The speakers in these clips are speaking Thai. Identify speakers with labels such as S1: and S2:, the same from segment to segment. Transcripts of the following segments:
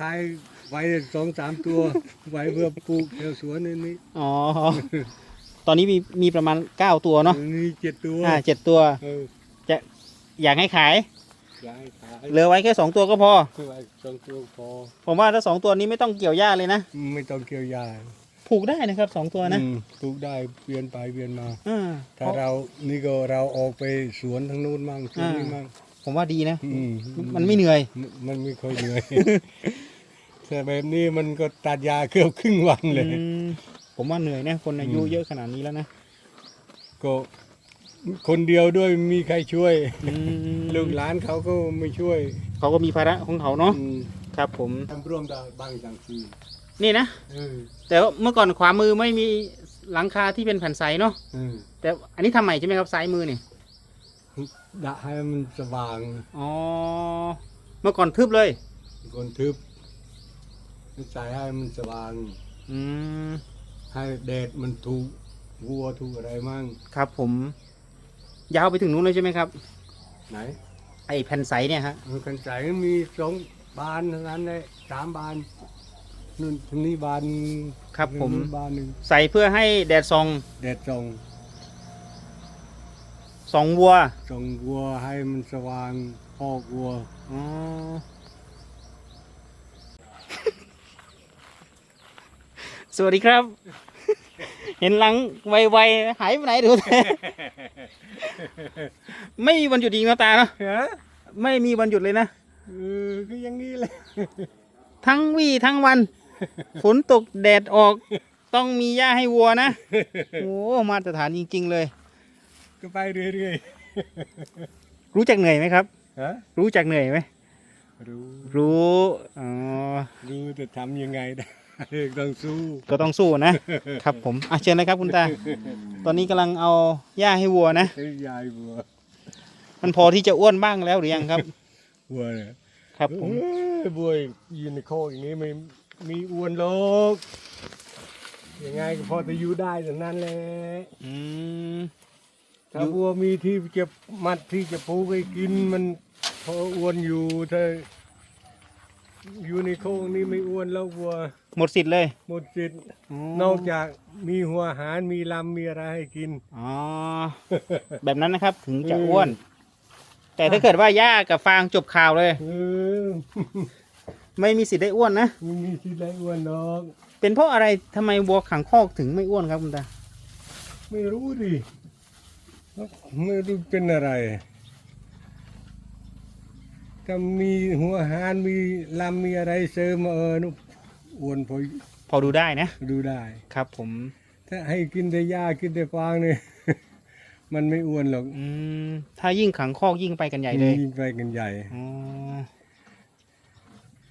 S1: ขายไว้สองสามตัว ไว้เพื่อปลูกแถวสวนนี่นี่
S2: อ๋อ ตอนนี้มีมีประมาณเก้าตัวเนาะ
S1: นี่เจ็ดตัว
S2: อ่าเจ็ดตัว
S1: เออ
S2: อยากให้ขาย
S1: ย้ายขาย
S2: เหลือไว้แค่สองตัวก็พอ
S1: ไว้สองตัวพอ
S2: ผมว่าถ้าสองตัวนี้ไม่ต้องเกี่ยวหญ้าเลยนะ
S1: ไม่ต้องเกี่ยวยา
S2: ผูกได้นะครับสองตัวนะ
S1: อืมปลูกได้เวียนไปเวียนมา
S2: อ่า
S1: ถ้าเรานี่ก็เราออกไปสวนทางนู้นมั่งสวนนี้มั่ง
S2: ผมว่าดีนะ
S1: อืม
S2: มันไม่เหนื่อย
S1: มันมันไม่ค่อยเหนื่อยแต่แบบนี้มันก็ตัดยาเกือบครึ่งวันเลย
S2: อืมผมว่าเหนื่อยนะคนอายุ
S1: อืม
S2: เยอะขนาดนี้แล้วนะ
S1: ก็คนเดียวด้วยไม่มีใครช่วย
S2: อืม
S1: ลูกหลานเขาก็ไม่ช่วย
S2: เขาก็มีภาระของเขาเนาะ
S1: อืม
S2: ครับ ผม
S1: ทำร่วมได้บางจังซี
S2: นี่นะ
S1: เออ
S2: แต่ว่าเมื่อก่อนขวามือไม่มีหลังคาที่เป็นแผ่นใสเนาะ
S1: เออ
S2: แต่อันนี้ทำใหม่ใช่ไหมครับซ้ายมือนี่
S1: ดะให้มันสว่าง
S2: อ๋อ เมื่อก่อนทึบเลย
S1: คนทึบใส่ให้มันสว่าง
S2: อืม
S1: ให้แดดมันถูกวัวถูกอะไรมั่ง
S2: ครับผม ยาวไปถึงนู้นเลยใช่ไหมครับ
S1: ไหน
S2: ไอ้แผ่นใสเนี่ยฮะ
S1: มันกันใส่มีสองบานเท่านั้นเลยสามบานนู่นตรงนี้บาน
S2: ครับผม
S1: ตงนี้บานหนึ่ง
S2: ใส่เพื่อให้แดดส่อง
S1: แดดส่อง
S2: ส่องวัว
S1: ส่องวัวให้มันสว่างออกวัว
S2: อ๋อสวัสดีครับ เห็นหลังไวๆหายไปไหนดูไม่มีวันหยุดจริงนะตาเนาะ
S1: ฮะ
S2: ไม่มีวันหยุดเลยนะ
S1: เออก็อยังนี้เลย
S2: ทั้งวี่ทั้งวัน ฝนตกแดดออก ต้องมีหญ้าให้วัวนะ โอ้มาตรฐานจริง ๆ เลย
S1: ก็ไปเรื่อย
S2: รู้จักเหนื่อยไหมครับ
S1: ๆฮะ
S2: รู้จักเหนื่อยไหม
S1: รู้
S2: รู้อ๋อ
S1: รู้จะทำยังไงได้ต้องสู้
S2: ก็ต้องสู้นะ ครับผมอะเชิญเลยครับคุณตา ตอนนี้กำลังเอาหญ้าให้วัวนะ
S1: ให้ยายวัว
S2: มันพอที่จะอ้วนบ้างแล้วหรือยังครับ
S1: วัวเนี่ย
S2: ครับผม
S1: เอ้ยบัวยืนในโคอกอย่างนี้ไม่มีอ้วนหรอกยังไงก็พอจะอยู่ได้แต่นั้นแหละ
S2: อืม
S1: ถ้าบัวมีที่จะมัดที่จะปูให้กินมันพออ้วนอยู่ถ้าอยู่ในโคอกนี้ไม่อ้วนแล้ววัว
S2: หมดสิทธิ์เลย
S1: หมดสิทธิ์
S2: อ๋อน
S1: อกจากมีหัวอาหารมีลำมีอะไรให้กิน
S2: อ๋อ แบบนั้นนะครับถึงจะอ้วน แต่ถ้าเกิดว่าหญ้ากับฟางจบข่าวเลย
S1: เออ
S2: ไม่มีสิทธิ์ได้อ้วนนะ
S1: ไม่มีที่ไหนอ้วนหรอก
S2: เป็นเพราะอะไรทำไมวัวขังคอกถึงไม่อ้วนครับคุณตา
S1: ไม่รู้ดิ ไม่รู้เป็นอะไรถ้ามีหัวอาหารมีลำมีอะไรเสริมมาเออนุอ้วนพอ
S2: พอดูได้นะ
S1: ดูได้
S2: ครับผม
S1: ถ้าให้กินแต่หญ้ากินแต่ฟางเนี่ยมันไม่อ้วนหรอก
S2: อืมถ้ายิ่งขังคอกยิ่งไปกันใหญ่เลย
S1: ยิ่งไปกันใหญ่
S2: อ๋อ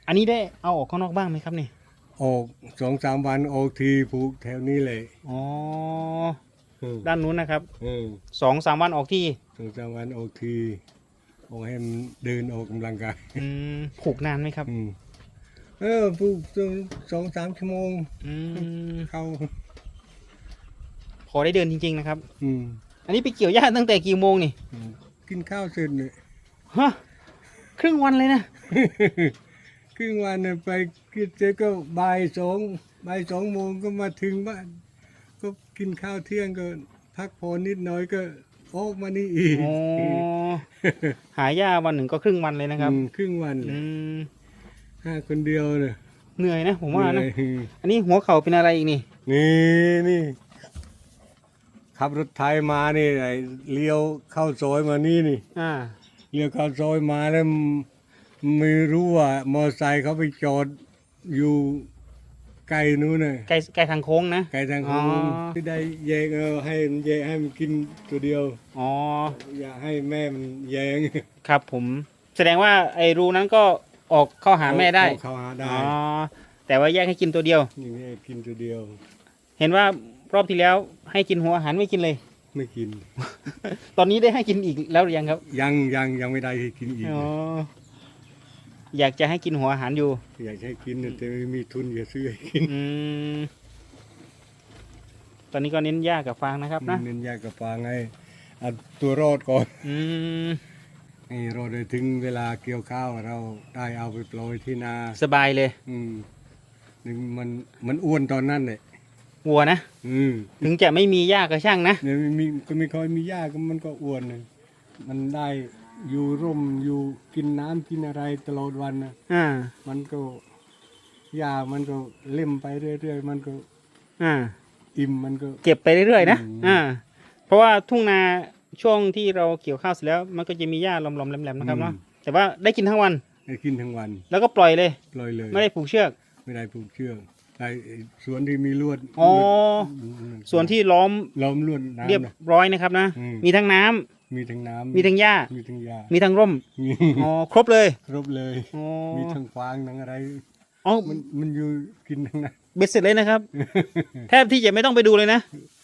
S2: อันนี้ได้เอาออกข้างนอกบ้างไหมครับนี่
S1: ออกสองสามวันออกทีผูกแถวนี้เลย
S2: อ๋อ
S1: เออ
S2: ด้านนู้นนะครับ
S1: เออ
S2: สองสามวันออกที่
S1: สองสามวันออกทีออกให้มันเดินออกกำลังกาย
S2: อืมผูกนานไหมครับ
S1: อืมเออผูกสองสองสามชั่วโมง
S2: อืม
S1: เข้า
S2: พอได้เดินจริงๆนะครับ
S1: อืม
S2: อันนี้ไปเกี่ยวหญ้าตั้งแต่กี่โมงนี่
S1: กินข้าวเสร็จเนี่ย
S2: ฮะครึ่งวันเลยนะ
S1: ครึ่งวันเนี่ยไปกินเสร็จก็บ่ายสองบ่ายสองโมงก็มาถึงบ้าน ก็กินข้าวเที่ยงก็พักผ่อนนิดหน่อยก็ออกมานี่อีก
S2: อ๋อหาหญ้าวันหนึ่งก็ครึ่งวันเลยนะครับ
S1: อืมครึ่งวันเล
S2: อื
S1: ย
S2: ม
S1: ห้าคนเดียวเลย
S2: เหนื่อยนะผมว่านะ
S1: เหอย
S2: อันนี้หัวเข่าเป็นอะไรอีกนี่
S1: นี่นี่ขับรถไทยมานี่ไอ้เลี้ยวเข้าซอยมานี่นี่
S2: อ่า
S1: เลี้ยวเข้าซอยมาแล้วไม่รู้ว่ามอเตอร์ไซค์เขาไปจอดอยู่ ไกลนู้นน่ะ
S2: ไกลไกลทางโค้งนะ
S1: ไกลทาง
S2: อ๋
S1: โค้
S2: อ
S1: งที่ได้แยงเออให้มันแยงให้มันกินตัวเดียว
S2: อ๋อ
S1: อย่าให้แม่มันแยง
S2: ครับผม แสดงว่าไอ้รูนั้นก็ออกเข้าหาแม่ได้
S1: เอาเขาหาได้
S2: อ๋อ แต่ว่าแยกให้กินตัวเดียว
S1: อย่างนี้กินตัวเดียว
S2: เห็นว่ารอบที่แล้วให้กินหัวอาหารไม่กินเลย
S1: ไม่กิน
S2: ตอนนี้ได้ให้กินอีกแล้วหรือยังครับ
S1: ยังยังยังไม่ได้ให้กินอีก
S2: อ๋อ อยากจะให้กินหัวอาหารอยู่
S1: อยากให้กินแต่ไม่มีทุนอย่าซื้อให้กิน
S2: อืมตอนนี้ก็เน้นหญ้ากับฟางนะครับนะ
S1: เน้นยากกับฟางไงเอาตัวรอดก่อน
S2: อืม
S1: ให้เราได้ถึงเวลาเกี่ยวข้าวเราได้เอาไปโปรยที่นา
S2: สบายเลย
S1: อืมนึงมันมันอ้วนตอนนั้นเลย
S2: วัวนะ
S1: อืม
S2: ถึงจะไม่มีหญ้าก็ช่างนะ
S1: เนี่ยมีก็ไม่ค่อยมีหญ้าก็มันก็อ้วนเลยมันได้ อยู่ร่มอยู่กินน้ำกินอะไรตลอดวันนะ
S2: อ่า
S1: มันก็หญ้ามันก็เล่มไปเรื่อยๆ มันก็
S2: อ่า
S1: อิ่มมันก็
S2: เก็บไปเรื่อยๆนะ
S1: อืม
S2: อ่าเพราะว่าทุ่งนาช่วงที่เราเกี่ยวข้าวเสร็จแล้ว มันก็จะมีหญ้าลอมๆแหลมๆนะครับเนาะแต่ว่าได้กินทั้งวัน
S1: ได้กินทั้งวัน
S2: แล้วก็ปล่อยเลย
S1: ปล่อยเลย
S2: ไม่ได้ผูกเชือก
S1: ไม่ได้ผูกเชือกไอ้สวนที่มีลวด
S2: อ๋อ
S1: ลวด
S2: ส่วนที่ล้อม
S1: ล้อมลวดน้ำ
S2: เรียบ
S1: นะ
S2: ร้อยนะครับนะ
S1: อืม
S2: มีทั้งน้ำ
S1: มีทั้งน้ำ
S2: มีทั้งหญ้า
S1: มีทั้งหญ้า
S2: มีทั้งร่ม
S1: มี
S2: อ๋อครบเลย
S1: ครบเลย
S2: อ๋อ
S1: มีทั้งฟางทั้งอะไร
S2: อ๋อ
S1: มันมันอยู่กินทั้งนั้น
S2: เบ็ดเสร็จเลยนะครับ แทบที่จะไม่ต้องไปดูเลยนะ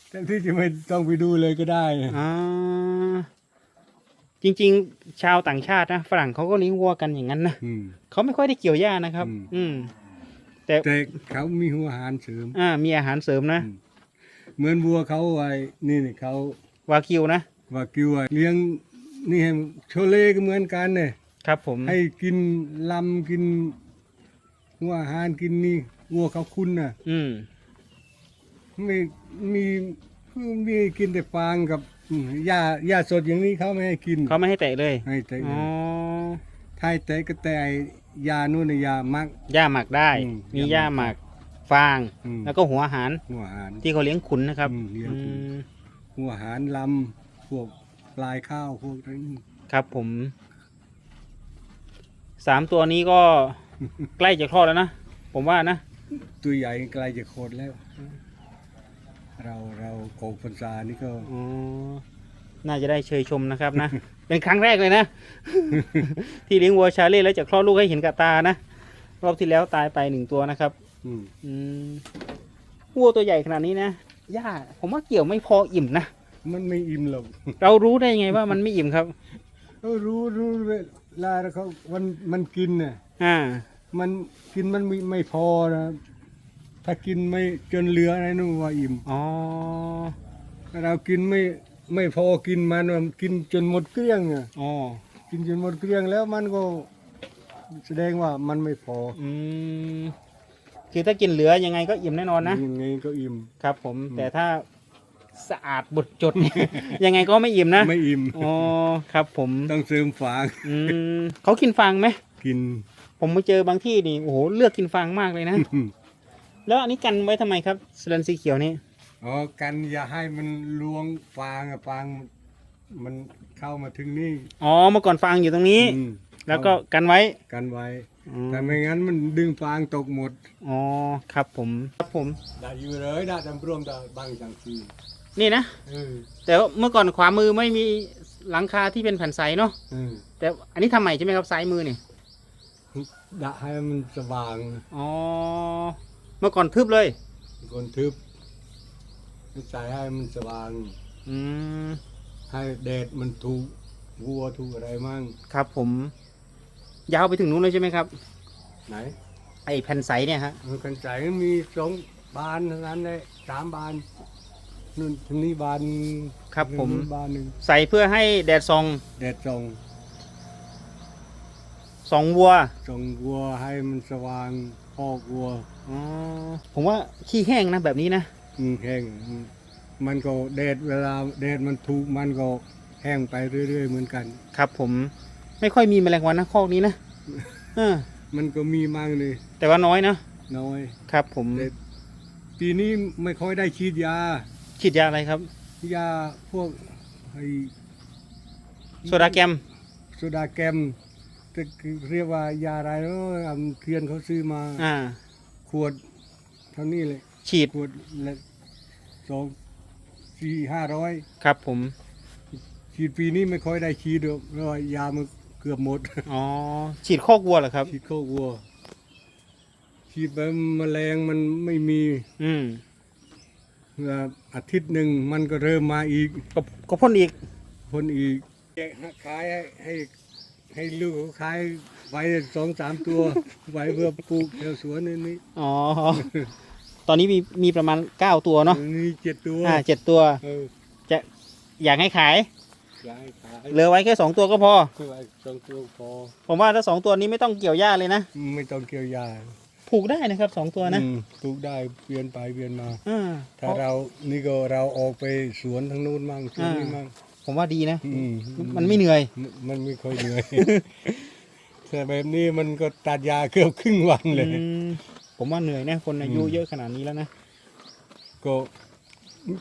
S1: แต่ที่จะไม่ต้องไปดูเลยก็ได้
S2: อ่าจริง ๆ ชาวต่างชาตินะฝรั่งเขาก็เลี้ยงวัวกันอย่างนั้นนะ
S1: อืม
S2: เขาไม่ค่อยได้เกี่ยวหญ้านะครับ
S1: อืม
S2: อืม แต่
S1: แต่เขามีหัวอาหารเสริม
S2: อ่ามีอาหารเสริมนะ
S1: อืมเหมือนวัวเขาไอ้นี่นี่เขา
S2: วากิวนะ
S1: ว่ากิวไอ้เลี้ยงนี่ให้โชเล่ก็เหมือนกันเนี่ย
S2: ครับผม
S1: ให้กินลำกินหัวอาหารกินนี่วัวเขาคุณน่ะ
S2: อืม
S1: ไม่มีมีกินแต่ฟางกับอืมหญ้าหญ้าสดอย่างนี้เขาไม่ให้กิน
S2: เขาไม่ให้แตะเลย
S1: ให้แต่
S2: อ๋อ
S1: ไทยแต่ก็แต่ไอ้ยานู่นน่ะยามัก
S2: หญ้าหมักได้
S1: อืม
S2: มีหญ้าหมักฟาง
S1: อืม
S2: แล้วก็หัวอาหาร
S1: หัวอาหาร
S2: ที่เขาเลี้ยงขุนนะครับ
S1: อืมเลี้ยงขุน
S2: อืม
S1: หัวอาหารลำ พวกปลายข้าวพวกนั้น
S2: ครับผม สามตัวนี้ก็ ใกล้จะคลอดแล้วนะ ผมว่านะ
S1: ตัวใหญ่ไกลจะโคตรแล้ว เราเราโกกพรรษานี่ก็
S2: อ๋อ น่าจะได้เชยชมนะครับนะ เป็นครั้งแรกเลยนะ ที่เลี้ยงวัวชาเล่แล้วจะคลอดลูกให้เห็นกับตานะ รอบที่แล้วตายไปหนึ่งตัวนะครับ
S1: อืม
S2: อืมวัวตัวใหญ่ขนาดนี้นะหญ้าผมว่าเกี่ยวไม่พออิ่มนะ
S1: มันไม่อิ่มหรอก
S2: เรารู้ได้ไงว่ามันไม่อิ่มครับ
S1: เออรู้รู้เวลาเขาวันมันกินน่ะ
S2: อ่า
S1: มันกินมันไม่ไม่พอนะถ้ากินไม่จนเหลืออะไรนู่นว่าอิ่ม
S2: อ๋อ
S1: ถ้าเรากินไม่ไม่พอกินมันมันกินจนหมดเกลี้ยงอะ
S2: อ๋อ
S1: กินจนหมดเกลี้ยงแล้วมันก็แสดงว่ามันไม่พอ
S2: อืมคือถ้ากินเหลือยังไงก็อิ่มแน่นอนนะ
S1: ยังไงก็อิ่ม
S2: ครับผม
S1: อืม
S2: แต่ถ้า สะอาดบดจดเนี่ยยังไงก็ไม่อิ่มนะ
S1: ไม่อิ่ม
S2: อ๋อครับ ผม
S1: ต้องเสริมฝาง
S2: อืมเขากินฟางไหม
S1: กิน
S2: ผมไปเจอบางที่นี่โอ้โหเลือกกินฟางมากเลยนะ แล้วอันนี้กันไว้ทำไมครับสแลนสีเขียวนี่
S1: อ๋อกันอย่าให้มันลวงฟางอะฟางมันเข้ามาถึงนี่
S2: อ๋อเมื่อก่อนฟางอยู่ตรงนี้
S1: อืม
S2: แล้วก็กันไว้
S1: กันไว้
S2: อ๋อ
S1: แต่ไม่งั้นมันดึงฟางตกหมด
S2: อ๋อครับผมครับผม
S1: ได้อยู่เลยได้ทำรวมได้บางจังที
S2: นี่นะ
S1: เออ
S2: แต่ว่าเมื่อก่อนขวามือไม่มีหลังคาที่เป็นแผ่นใสเนาะ
S1: เออ
S2: แต่อันนี้ทำใหม่ใช่ไหมครับซ้ายมือนี่
S1: ได้ให้มันสว่าง
S2: อ๋อเมื่อก่อนทึบเลย
S1: คนทึบใส่ให้มันสว่าง
S2: อืม
S1: ให้แดดมันถูกวัวถูกอะไรมั่ง
S2: ครับผม ยาวไปถึงนู้นเลยใช่ไหมครับ
S1: ไหน
S2: ไอ้แผ่นใสเนี่ยฮะ
S1: เออกันใส่มีสองบานเท่านั้นเลยสามบาน นู่นถึงนี่บาน
S2: ครับผม
S1: นู่นบานหนึ่ง
S2: ใส่เพื่อให้แดดส่อง
S1: แดดส่อง
S2: ส่องวัว
S1: ส่องวัวให้มันสว่างพอกวัว
S2: อ๋อผมว่าขี้แห้งนะแบบนี้นะ
S1: อืมแห้งอืมมันก็แดดเวลาแดดมันถูกมันก็แห้งไปเรื่อย ๆ เหมือนกัน
S2: ครับ ผม ไม่ค่อยมีแมลงวันนะคอกนี้นะเออ
S1: มันก็มีมั่งเลย
S2: แต่ว่าน้อยนะ
S1: น้อย
S2: ครับ ผม
S1: แต่ปีนี้ไม่ค่อยได้ฉีดยา
S2: ฉีดยาอะไรครับ
S1: ยาพวกไอ้
S2: โซดาแกม
S1: โซดาแกมจะเรียกว่ายาอะไรเนาะอำเทียนเขาซื้อมา
S2: อ่า
S1: ขวดเท่านี้เลย
S2: ฉีด
S1: ขวดละสองสี่ห้าร้อย
S2: ครับผม
S1: ฉีดปีนี้ไม่ค่อยได้ฉีดหรอกเพราะว่ายามันเกือบหมด
S2: อ๋อ ฉีดคอกวัวเหรอครับ
S1: ฉีดเข้าวัว ฉีดไปแมลงมันไม่มี
S2: อืม
S1: เอ่ออาทิตย์หนึ่งมันก็เริ่มมาอีก
S2: ก็ก็พ่นอีก
S1: คนอีกขายให้ให้ให้ลูกเขาขายไว้สองสามตัว ไว้เพื่อปลูกแถวสวนนี่นี่
S2: อ๋อ ตอนนี้มีมีประมาณเก้าตัวเนาะ
S1: นี่เจ็ดตัว
S2: อ่าเจ็ดตัว
S1: เออ
S2: จะอยากให้ขาย
S1: ย้ายขาย
S2: เหลือไว้แค่สองตัวก็พอ
S1: คือไอ้สองตัวพอ
S2: ผมว่าถ้าสองตัวนี้ไม่ต้องเกี่ยวหญ้าเลยนะ
S1: ไม่ต้องเกี่ยวยา
S2: ผูกได้นะครับสองตัวนะ
S1: อืมปลูกได้เปลี่ยนไปเปลี่ยนมา
S2: อ่า
S1: ถ้าเรานี่ก็เราออกไปสวนทางนู้นมั่งสวนนี้มั่ง
S2: ผมว่าดีนะ
S1: อืม
S2: มันไม่เหนื่อย
S1: มันมันไม่ค่อยเหนื่อยแต่แบบนี้มันก็ตัดยาเกือบครึ่งวันเลย
S2: อืมผมว่าเหนื่อยนะคนอายุ
S1: อืม
S2: เยอะขนาดนี้แล้วนะ
S1: ก็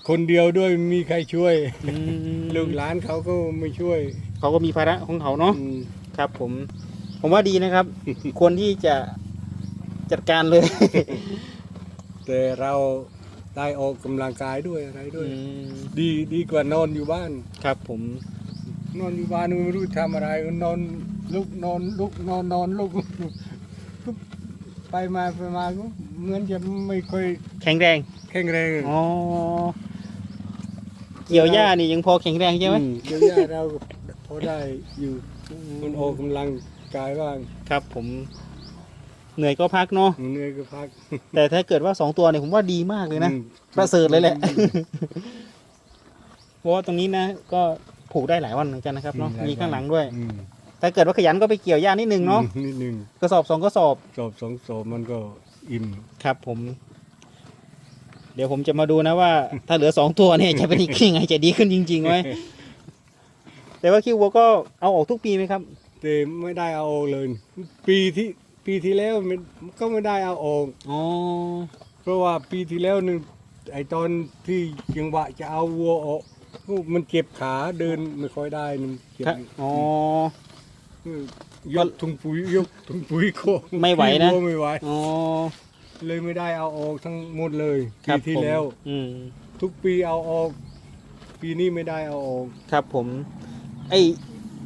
S1: คนเดียวด้วยไม่มีใครช่วย
S2: อืม
S1: ลูกหลานเขาก็ไม่ช่วย
S2: เขาก็มีภาระของเขาเนาะ
S1: อืม
S2: ครับ ผม ผมว่าดีนะครับ ควรที่จะ จัดการเลย
S1: แต่เราได้ออกกำลังกายด้วยอะไรด้วย
S2: อืม
S1: ดีดีกว่านอนอยู่บ้าน
S2: ครับผม
S1: นอนอยู่บ้านไม่รู้ทำอะไรก็นอนลุกนอนลุกนอนนอนลุกก็ไปมาไปมาก็เหมือนจะไม่ค่อย
S2: แข็งแรง
S1: แข็งแรง
S2: อ๋อเกี่ยวหญ้านี่ยังพอแข็งแรงใช่ไหม
S1: อืเดี๋ยวย่าเราก็พอได้อยู่มันออกกำลังกายบ้าง
S2: ครับผม เหนื่อยก็พักเนาะ
S1: เหนื่อยก็พัก
S2: แต่ถ้าเกิดว่าสองตัวเนี่ยผมว่าดีมากเลยนะ
S1: อืม
S2: ประเสริฐเลยแหละเพราะว่าตรงนี้นะ ก็ผูกได้หลายวันเหมือนกันนะครับเนาะ
S1: อื
S2: มีข้างหลังด้วย
S1: อืม
S2: ถ้าเกิดว่าขยันก็ไปเกี่ยวหญ้านิดนึงเนาะ
S1: อืมนิดนึง
S2: กระสอบสองกระสอบ
S1: สอบสองสอบมันก็อิ่ม
S2: ครับ ผม เดี๋ยวผมจะมาดูนะว่า ถ้าเหลือสองตัวเนี่ยจะเป็นอีกยังไงจะดีขึ้นจริงๆไหมแต่ว่าคิววัวก็เอาออกทุกปีไหมครับ
S1: แต่ไม่ได้เอาออกเลย ปีที่ ปีที่แล้วมันก็ไม่ได้เอาออก
S2: อ๋อ
S1: เพราะว่าปีที่แล้วนึงไอตอนที่จังหวะจะเอาวัวออกก็มันเจ็บขาเดินไม่ค่อยได้มันเจ็บ
S2: ครับอ๋อ
S1: ยกถุงปุ๋ยยกถุงปุ๋ยโค
S2: ไม่ไหวนะ
S1: วัไม่ไหว
S2: อ๋อ
S1: เลยไม่ได้เอาออกทั้งหมดเลย
S2: ค
S1: ปี
S2: รับ
S1: ที่
S2: ผม
S1: แล้ว
S2: อืม
S1: ทุกปีเอาออก ปีนี้ไม่ได้เอาออก
S2: ครับผม ไอ้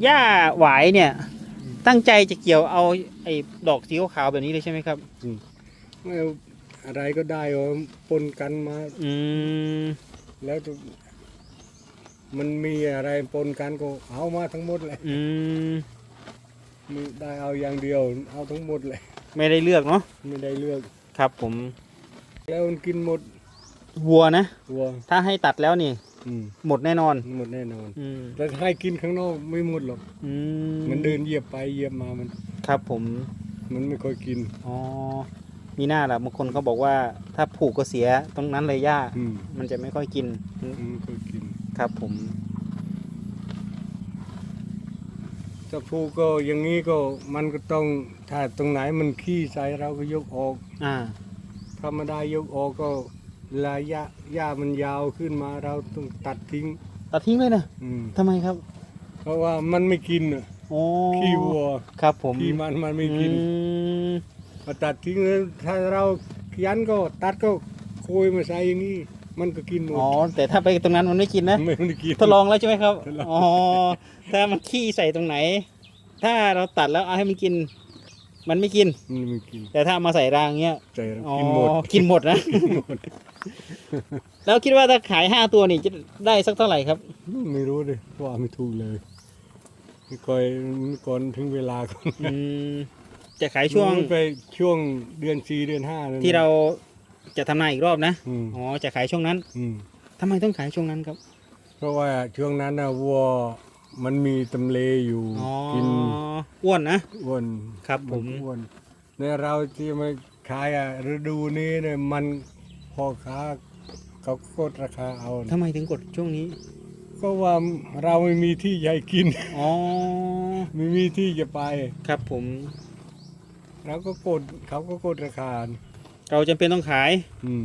S2: หญ้าหวายเนี่ย ตั้งใจจะเกี่ยวเอาไอ้ดอกสีขาวๆแบบนี้เลยใช่ไหมครับ
S1: ไม่เอาอะไรก็ได้เอาปนกันมา
S2: อืม
S1: แล้วจะมันมีอะไรปนกันก็เอามาทั้งหมดเลย
S2: อืม
S1: ไม่ได้เอาอย่างเดียว เอาทั้งหมดเลย
S2: ไม่ได้เลือกเนาะ
S1: ไม่ได้เลือก
S2: ครับผม
S1: แล้วมันกินหมด
S2: วัวนะ
S1: วัว
S2: ถ้าให้ตัดแล้วนี่
S1: อืม
S2: หมดแน่นอน
S1: หมดแน่นอน
S2: อืม
S1: แต่ถ้าให้กินข้างนอกไม่หมดหรอก
S2: อื
S1: มันเดินเหยียบไปเหยียบมามัน
S2: ครับผม
S1: มันไม่ค่อยกิน
S2: อ๋อ มีหน้าล่ะบางคนเขาบอกว่าถ้าผูกก็เสียตรงนั้นเลยหญ้า
S1: อืม
S2: มันจะไม่ค่อยกิน
S1: มันไม่ค่อยกิน
S2: ครับผม
S1: ถ้าพูกก็อย่างนี้ก็มันก็ต้องถ้าตรงไหนมันขี้ใส่เราก็ยกออก
S2: อ่า
S1: ถ้าไม่ได้ยกออกก็ เวลาหญ้าหญ้ามันยาวขึ้นมาเราต้องตัดทิ้ง
S2: ตัดทิ้งเลยนะ
S1: อืม
S2: ทำไมครับ
S1: เพราะว่ามันไม่กินน่ะ
S2: อ๋อ
S1: ขี้วัว
S2: ครับผม
S1: ขี้มันมันไม่กิน
S2: อืม
S1: พอตัดทิ้งแล้วถ้าเราขยันก็ตัดก็โคยมาใส่อย่างนี้มันก็กินหมด
S2: อ๋อแต่ถ้าไปตรงนั้นมันไม่กินนะ
S1: ไม่ได้กิน
S2: ทดลองแล้วใช่ไหมครับ
S1: ทดลอง
S2: อ๋อ ถ้ามันขี้ใส่ตรงไหน ถ้าเราตัดแล้วเอาให้มันกิน มันไม่กิน
S1: มันไม่กิน
S2: แต่ถ้าเอามาใส่รางเงี้ย
S1: ใจเรา
S2: อ๋อ
S1: กินหมด
S2: กินหมดนะ แล้วคิดว่าถ้าขายห้าตัวนี่จะได้สักเท่าไหร่ครับ
S1: ไม่รู้เลยว่าไม่ถูกเลยคอยก่อนถึงเวลาก่อน
S2: อืมจะขายช่วง
S1: มันไปช่วงเดือนสี่เดือนห้านั่น
S2: ที่เราจะทำนาอีกรอบนะ
S1: อืม
S2: อ๋อจะขายช่วงนั้น
S1: อืม
S2: ทำไมต้องขายช่วงนั้นครับ
S1: เพราะว่าช่วงนั้นนะวัว มันมีตำเลอยู่
S2: อ๋อ
S1: กิน
S2: อ้วนนะ
S1: อ้วน
S2: ครับผม
S1: นอ้วนเนี่ยเราที่มาขายอะฤดูนี้เนี่ยมันพอค้าเขาก็กดราคาเอา
S2: ทำไมถึงกดช่วงนี้
S1: ก็ว่าเราไม่มีที่ใหญ่กิน
S2: อ๋อ
S1: ไม่มีที่จะไป
S2: ครับผม
S1: เราก็กดเขาก็กดราคา
S2: เราจำเป็นต้องขาย
S1: อืม